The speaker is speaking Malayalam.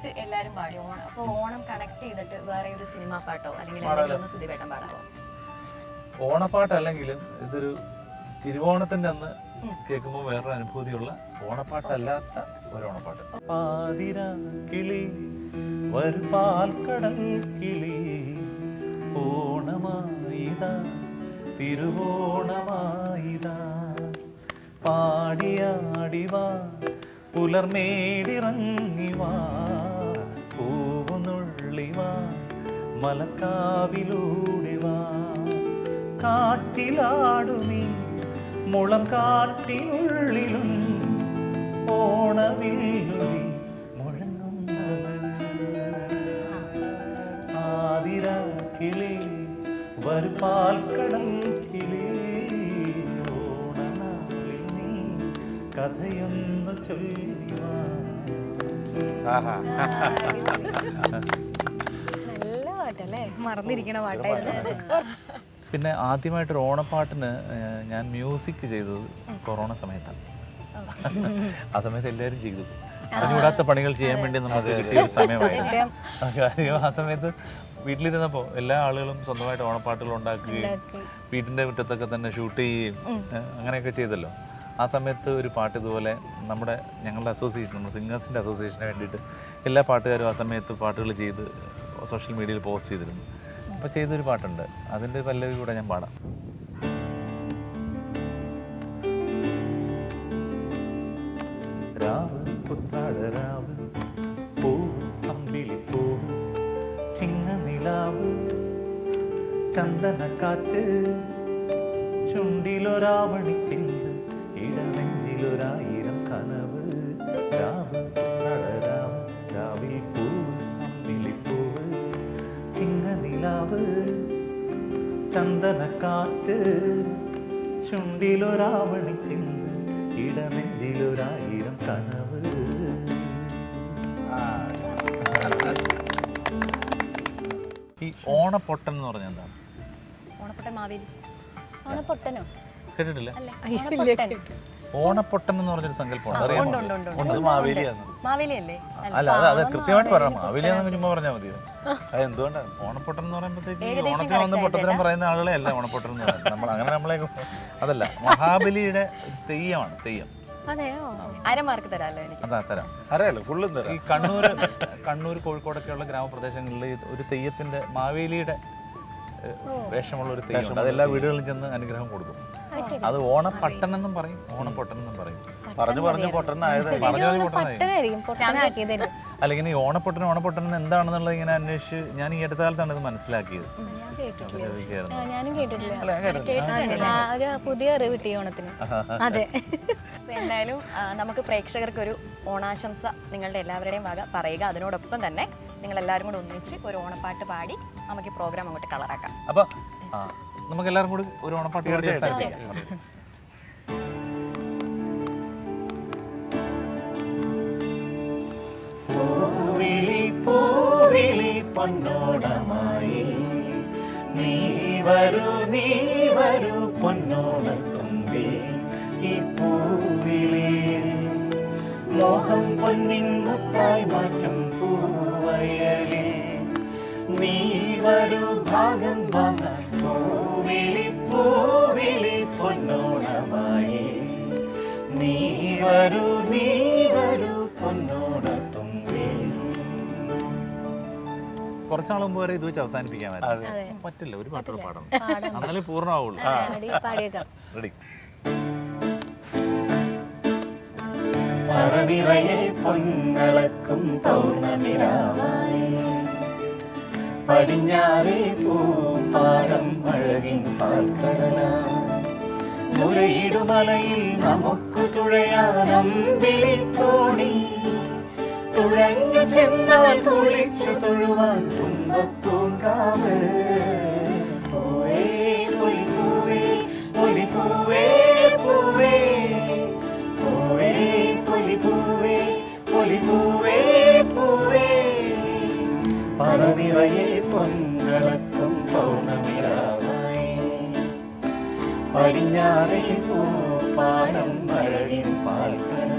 പാട്ട് എല്ലാരും പാടി. ഓണം അപ്പൊ ഓണം കണക്ട് ചെയ്തിട്ട് വേറെ ഒരു സിനിമ പാട്ടോ? അല്ലെങ്കിൽ എന്തെങ്കിലും ഒന്ന് സുധിവേട്ടൻ പാടാമോ ഓണപ്പാട്ട് അല്ലെങ്കിലും ഇതൊരു തിരുവോണത്തിന്റെ അന്ന് കേൾക്കുമ്പോൾ വേറൊരു അനുഭൂതിയുള്ള ഓണപ്പാട്ടല്ലാത്ത ഒരു ഓണപ്പാട്ട്. പാതിര കിളി ഒരു പാൽക്കടൽ കിളി ഓണമായിത തിരുവോണമായിത. പാടിയാടിവാ പുലർമേടിറങ്ങിവാ പൂവുനുള്ളിവാ മലക്കാവിലൂടെ വാ. കാട്ടിലാടുമീ മുളം കാട്ടിനുള്ളിലും മുഴങ്ങുന്നത് ആതിര കിളി വരുപാൽക്കടൽ കിളി ഓണനാളിൽ നീ കഥയൊന്നു ചൊല്ലിവാ. നല്ല പാട്ടല്ലേ? മറന്നിരിക്കണ പാട്ടായിരുന്നു. പിന്നെ ആദ്യമായിട്ടൊരു ഓണപ്പാട്ടിന് ഞാൻ മ്യൂസിക് ചെയ്തത് കൊറോണ സമയത്താണ് ആ സമയത്ത് എല്ലാവരും ചെയ്തു. അറിഞ്ഞുകൂടാത്ത പണികൾ ചെയ്യാൻ വേണ്ടി നമുക്ക് കിട്ടിയ ഒരു സമയമായിരുന്നു. കാര്യം ആ സമയത്ത് വീട്ടിലിരുന്നപ്പോൾ എല്ലാ ആളുകളും സ്വന്തമായിട്ട് ഓണപ്പാട്ടുകൾ ഉണ്ടാക്കുകയും വീട്ടിന്റെ മുറ്റത്തൊക്കെ തന്നെ ഷൂട്ട് ചെയ്യുകയും അങ്ങനെയൊക്കെ ചെയ്തല്ലോ. ആ സമയത്ത് ഒരു പാട്ട് ഇതുപോലെ നമ്മുടെ ഞങ്ങളുടെ അസോസിയേഷൻ നമ്മുടെ സിംഗേഴ്സിന്റെ അസോസിയേഷന് വേണ്ടിയിട്ട് എല്ലാ പാട്ടുകാരും ആ സമയത്ത് പാട്ടുകൾ ചെയ്ത് സോഷ്യൽ മീഡിയയിൽ പോസ്റ്റ് ചെയ്തിരുന്നു. അപ്പോൾ ചെയ്തൊരു പാട്ടുണ്ട്. അതിന്റെ പല്ലവി കൂടെ ഞാൻ പാടാം. രാവ് പുത്താട രാവ് പൂവ് അമ്പിളി പൂവ് ചിങ്ങനിലാവ് ചന്ദനക്കാറ്റ് ചുണ്ടിലൊരാവണി ചിന്ത് ഇടനെഞ്ചിലൊരായിരം കനവ്. രാവ് പുത്താട രാവ് രാവിൽ പൂവ് അമ്പിളി പൂവ് ചിങ്ങനിലാവ്. ചന്ദനക്കാറ്റ് ചുണ്ടിലൊരാവണി ചിന്ത് ഇടനെഞ്ചിലൊരായിരം കനവ്. ഈ ഓണപ്പൊട്ടൻ എന്ന് പറഞ്ഞാൽ എന്താണ്? ഓണപ്പൊട്ടൻ മാവേലി. ഓണപ്പൊട്ടനോ? കേട്ടിട്ടില്ല? അല്ലേ ഓണപ്പൊട്ടൻ എന്ന് പറഞ്ഞൊരു സങ്കല്പമുണ്ട്. അറിയാമോ? ഉണ്ട് ഉണ്ട് ഉണ്ട് ഉണ്ട്. മാവേലിയാണ് മാവേലി അല്ല അത് അത് കൃത്യമായിട്ട് പറയാം മാവേലിയാന്ന് ചുമ്മാ പറഞ്ഞാൽ മതി അത് എന്തുകൊണ്ടാണ് ഓണപ്പൊട്ടൻ എന്ന് പറയുമ്പോഴത്തേക്ക് ഓണത്തിന് വന്ന് പൊട്ടത്തരം പറയുന്ന ആളുകളെ അല്ല ഓണപ്പൊട്ടൻ എന്ന് പറയുന്നത്. നമ്മൾ അങ്ങനെ നമ്മളെ അതല്ല മഹാബലിയുടെ തെയ്യമാണ് തെയ്യം. അതെയോ? അര മാർക്ക് തരാമല്ലോ എനിക്ക്. അതാ തരാം. അറിയാലോ ഫുള്ളും ഈ കണ്ണൂര് കണ്ണൂർ കണ്ണൂർ കോഴിക്കോടൊക്കെയുള്ള ഗ്രാമപ്രദേശങ്ങളിൽ ഒരു തെയ്യത്തിന്റെ മാവേലിയുടെ വേഷമുള്ള ഒരു തെയ്യമുണ്ട്. അത് എല്ലാ വീടുകളിലും ചെന്ന് അനുഗ്രഹം കൊടുക്കും. അത് ഓണപ്പട്ടണെന്നും ഓണപ്പട്ടൻ എന്നും പറയും ഓണപ്പൊട്ടൻ എന്നും പറയും പറഞ്ഞു പറഞ്ഞു പൊട്ടനായതായി പറഞ്ഞു അല്ലെങ്കിൽ ഈ ഓണപ്പൊട്ടൻ ഓണപ്പൊട്ടൻ എന്താണെന്നുള്ളത് ഇങ്ങനെ അന്വേഷിച്ച് ഞാൻ ഈ അടുത്ത കാലത്താണ് ഇത് മനസ്സിലാക്കിയത്. ഞാൻ കേട്ടിട്ടില്ല. ഞാനും പുതിയ അറിവ് കിട്ടി ഓണത്തിന്. അതെ. എന്തായാലും നമുക്ക് പ്രേക്ഷകർക്ക് ഒരു ഓണാശംസ നിങ്ങളുടെ എല്ലാവരുടെയും വക പറയുക. അതിനോടൊപ്പം തന്നെ നിങ്ങൾ എല്ലാവരും കൂടെ ഒന്നിച്ച് ഒരു ഓണപ്പാട്ട് പാടി നമുക്ക് ഈ പ്രോഗ്രാം അങ്ങോട്ട് കളറാക്കാം അപ്പൊ ആ നമുക്ക് എല്ലാവരും കൂടി ഒരു ഓണപ്പാട്ട് പാടി അവസാനിപ്പിക്കാം. പൂവിളി പൂവിളി പൊന്നോടമായി നീ വരൂ നീ വരൂ പൊന്നോടത്തുമ്പി ഈ പൂവിളി മോഹം പൊന്നിൻ മുത്തായി മാറ്റും വരൂ നീ വരൂ പൊന്നോണത്തുമ്പി കുറച്ചാൾ മുമ്പ് വരെ ഇത് വെച്ച് അവസാനിപ്പിക്കാമായിരുന്നു പറ്റില്ല. ഒരു പാട്ടുകൾ പാടണം. എന്നാലേ പൂർണമാവുള്ളൂ. റെഡി പറനിറയെ പൊന്നളക്കും പൗർണമിരാവായി. പടിഞ്ഞാറേ പൂപ്പാടം അഴകിൻ പാൽക്കടല മുരയിടുമലയിൽ നമുക്ക് തുഴയാനം വിളിത്തോണി. തുഴഞ്ഞു ചെന്നാൽ കുളിച്ചു തൊഴുവാൻ തുമ്പപ്പൂങ്കാവ് പൂവേ പൊലിപ്പൂവേ പൊലിപ്പൂവേ പൂവേ. പൂവേ പൊലിപ്പൂവേ പൊലിപ്പൂവേ പൂവേ. പറനിറയെ പടിഞ്ഞാറേ പൂ പാടം അഴകിൻ പാൽക്കണ